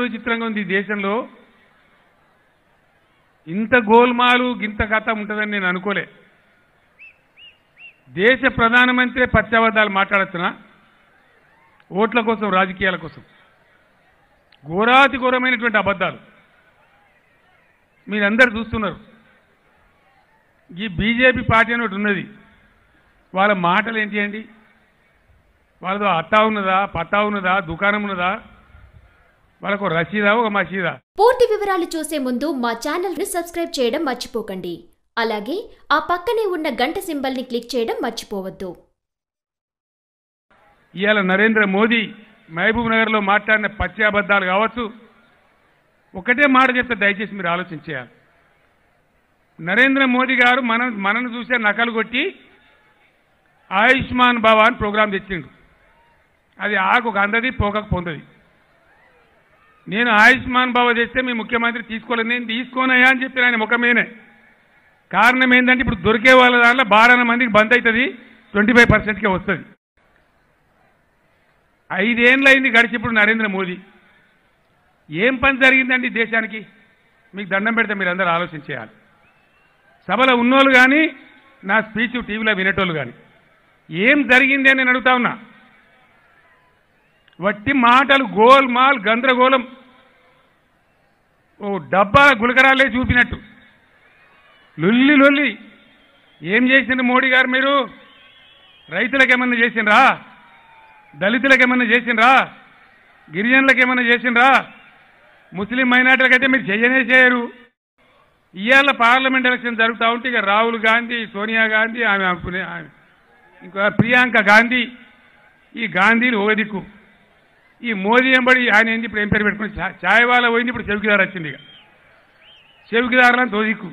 విచిత్రంగా ఉంది ఈ దేశంలో. ఇంత గోల్మాలు గింత కథ ఉంటుందని నేను అనుకోలే. దేశ ప్రధానమంత్రి పత్యాబద్ధాలు మాట్లాడుతున్నా ఓట్ల కోసం రాజకీయాల కోసం. ఘోరాతి ఘోరమైనటువంటి అబద్ధాలు. మీరందరు చూస్తున్నారు. ఈ బీజేపీ పార్టీ అని ఒకటి ఉన్నది. వాళ్ళ మాటలు ఏంటి అండి? వాళ్ళతో అత్తా ఉన్నదా పత్తా ఉన్నదా దుకాణం ఉన్నదా? వాళ్ళకు రసీదా ఒక మసీదా. పూర్తి వివరాలు చూసే ముందు మా ఛానల్ని సబ్స్క్రైబ్ చేయడం మర్చిపోకండి. అలాగే ఆ పక్కనే ఉన్న గంట సింబల్ని క్లిక్ చేయడం మర్చిపోవద్దు. ఇవాళ నరేంద్ర మోదీ మహబూబ్ నగర్లో మాట్లాడిన పచ్చి అబద్ధాలు కావచ్చు. ఒకటే మాట చెప్తే దయచేసి మీరు ఆలోచించేయాలి. నరేంద్ర మోదీ గారు మన మనను చూసే నకలు కొట్టి ఆయుష్మాన్ భవ అని ప్రోగ్రాం తెచ్చిండు. అది ఆకు ఒక అందది పోకకు పొందది. నేను ఆయుష్మాన్ భావ చేస్తే మీ ముఖ్యమంత్రి తీసుకోలేదు. నేను తీసుకోనయా అని చెప్పిన ఆయన ముఖమేనే. కారణం ఏంటంటే ఇప్పుడు దొరికే వాళ్ళ దాంట్లో బారాన మందికి బంద్ అవుతుంది ట్వంటీ ఫైవ్ పర్సెంట్కే వస్తుంది. ఐదేళ్ళైంది గడిచి ఇప్పుడు నరేంద్ర మోదీ. ఏం పని జరిగిందండి దేశానికి? మీకు దండం పెడితే మీరు అందరూ ఆలోచించేయాలి సభలో ఉన్నోళ్ళు కానీ నా స్పీచ్ టీవీలో వినేటోళ్ళు కానీ ఏం జరిగింది అని నేను అడుగుతా ఉన్నా. వట్టి మాటలు గోల్మాల్ గందరగోళం. ఓ డబ్బా గులకరాలే చూపినట్టు. లొల్లి లొల్లి. ఏం చేసిండ్రు మోడీ గారు మీరు? రైతులకు ఏమన్నా చేసిండ్రా? దళితులకు ఏమన్నా చేసిండ్రా? గిరిజనులకు ఏమన్నా చేసిండ్రా? ముస్లిం మైనార్టీలకైతే మీరు చేయనే చేయరు. ఇవాళ పార్లమెంట్ ఎలక్షన్ జరుగుతూ ఉంటే ఇక రాహుల్ గాంధీ సోనియా గాంధీ ఆమె ఆమె ఇంకా ప్రియాంక గాంధీ. ఈ గాంధీలు ఓదిక్కు దిక్కు. ఈ మోదీ ఎంబడి ఆయన ఏంది ఇప్పుడు ఏం పేరు పెట్టుకుని ఛాయ్ వాళ్ళ పోయింది ఇప్పుడు చెవికిదారు వచ్చింది ఇక. చెవికిదారులని తోదిక్కు.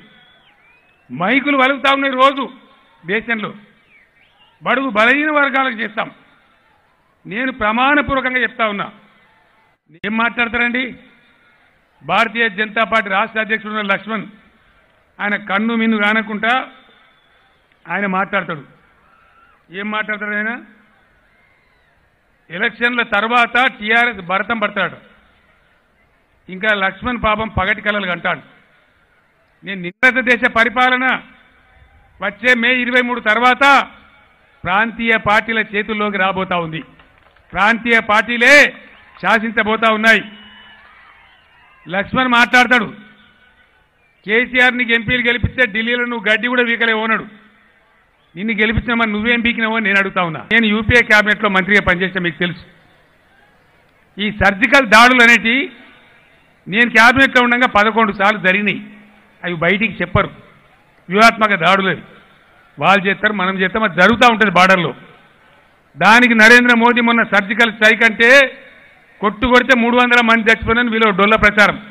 మైకులు వలుగుతా ఉన్నాయి రోజు దేశంలో. బడుగు బలహీన వర్గాలకు చేస్తాం. నేను ప్రమాణపూర్వకంగా చెప్తా ఉన్నా. ఏం మాట్లాడతారండి? భారతీయ జనతా పార్టీ రాష్ట్ర అధ్యక్షుడు లక్ష్మణ్ ఆయన కన్ను మిన్ను కానకుండా ఆయన మాట్లాడతాడు. ఏం మాట్లాడతాడు ఆయన? ఎలక్షన్ల తర్వాత టీఆర్ఎస్ భరతం పడతాడు. ఇంకా లక్ష్మణ్ పాపం పగటి కలలు అంటాడు నేను నిన్నత దేశ పరిపాలన వచ్చే మే ఇరవై మూడు తర్వాత ప్రాంతీయ పార్టీల చేతుల్లోకి రాబోతా ఉంది. ప్రాంతీయ పార్టీలే శాసించబోతా ఉన్నాయి. లక్ష్మణ్ మాట్లాడతాడు. కేసీఆర్ నీకు ఎంపీలు గెలిపిస్తే ఢిల్లీలో నువ్వు గడ్డి కూడా వీకలే ఓనడు నిన్ను గెలిపించినామని నువ్వేం పీకినావో నేను అడుగుతా ఉన్నా. నేను యూపీఏ క్యాబినెట్లో మంత్రిగా పనిచేస్తే మీకు తెలుసు. ఈ సర్జికల్ దాడులు అనేటి నేను క్యాబినెట్లో ఉండగా పదకొండు సార్లు జరిగినాయి. అవి బయటికి చెప్పరు. వ్యూహాత్మక దాడులు. అవి వాళ్ళు చేస్తారు మనం చేస్తాం. అది జరుగుతూ ఉంటుంది బార్డర్లో. దానికి నరేంద్ర మోదీ మొన్న సర్జికల్ స్ట్రైక్ అంటే కొట్టు కొడితే మూడు వందల మంది చచ్చిపోయినని వీళ్ళు డొల్ల ప్రచారం.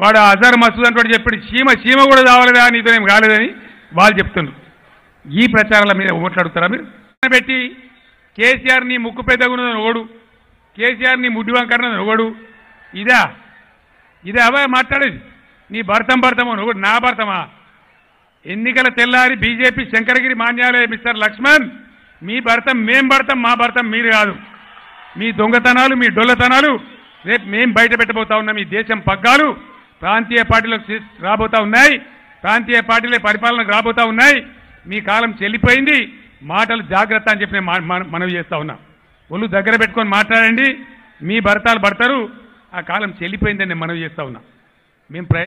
వాడు అజర్ మసూద్ అంటే చెప్పాడు సీమ సీమ కూడా కావాలదా నీతో ఏం కాలేదని వాళ్ళు చెప్తున్నారు. ఈ ప్రచారాల మీద ఓట్లాడుతారా మీరు? పెట్టి కేసీఆర్ని ముక్కు పెద్దగున ఓడు కేసీఆర్ని ముడ్డి వంకరన్నదని ఒకడు ఇదా? ఇదే అవే మాట్లాడేది? నీ భర్తం భర్తమో ఒకడు నా భర్తమా? ఎన్నికల తెల్లారి బీజేపీ శంకరగిరి మాన్యాలయ మిస్టర్ లక్ష్మణ్ మీ భర్తం మేం భర్తం మా భర్తం మీరు కాదు. మీ దొంగతనాలు మీ డొల్లతనాలు రేపు మేం బయట పెట్టబోతా ఉన్నాం. ఈ దేశం పగ్గాలు ప్రాంతీయ పార్టీలకు రాబోతా ఉన్నాయి. ప్రాంతీయ పార్టీలే పరిపాలనకు రాబోతా ఉన్నాయి. మీ కాలం చెల్లిపోయింది. మాటలు జాగ్రత్త అని చెప్పి నేను మనవి చేస్తా ఉన్నా. ఒళ్ళు దగ్గర పెట్టుకొని మాట్లాడండి. మీ భర్తలు పడతారు. ఆ కాలం చెల్లిపోయిందని నేను మనవి చేస్తా ఉన్నా. మేము ప్రయత్నం